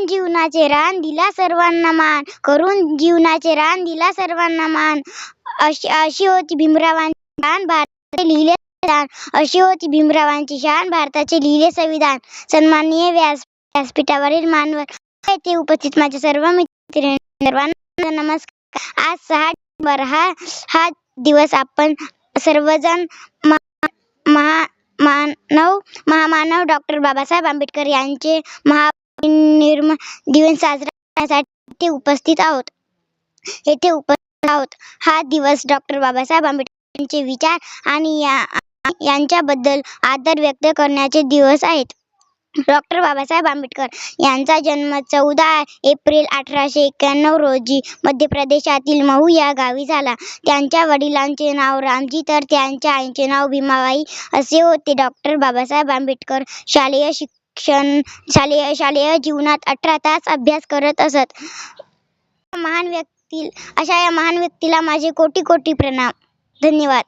करून जीवनाचे रान दिला सर्वांना मान करून जीवनाचे रान दिला सर्वांना मान. अशी अशी होती भीमरावांची शान भारताचे लिहिले संविधान. अशी होती भीमरावांची शान भारताचे लिहिले संविधान. सन्माननीय व्यास व्यासपीठावरील मानवर येथे उपस्थित माझ्या सर्व मित्र सर्वांना नमस्कार. आज सहा डिसेंबर हा हा दिवस आपण सर्वजण महा महा मानव महामानव डॉक्टर बाबासाहेब आंबेडकर यांचे महा महानिर्म दिवस साजरा करण्यासाठी उपस्थित आहोत. येथे उपस्थित आहोत. हा दिवस डॉक्टर बाबासाहेब आंबेडकर यांचे विचार आणि या यांच्याबद्दल आदर व्यक्त करण्याचे दिवस आहेत. डॉक्टर बाबासाहेब आंबेडकर यांचा जन्म चौदा एप्रिल अठराशे एक्क्याण्णव रोजी मध्य प्रदेशातील महू या गावी झाला. त्यांच्या वडिलांचे नाव रामजी तर त्यांच्या आईचे नाव भीमाबाई असे होते. डॉक्टर बाबासाहेब आंबेडकर शालेय शिक्षण शालेय शालेय जीवनात अठरा तास अभ्यास करत असत. महान व्यक्ती अशा या महान व्यक्तीला माझे कोटी कोटी प्रणाम. धन्यवाद.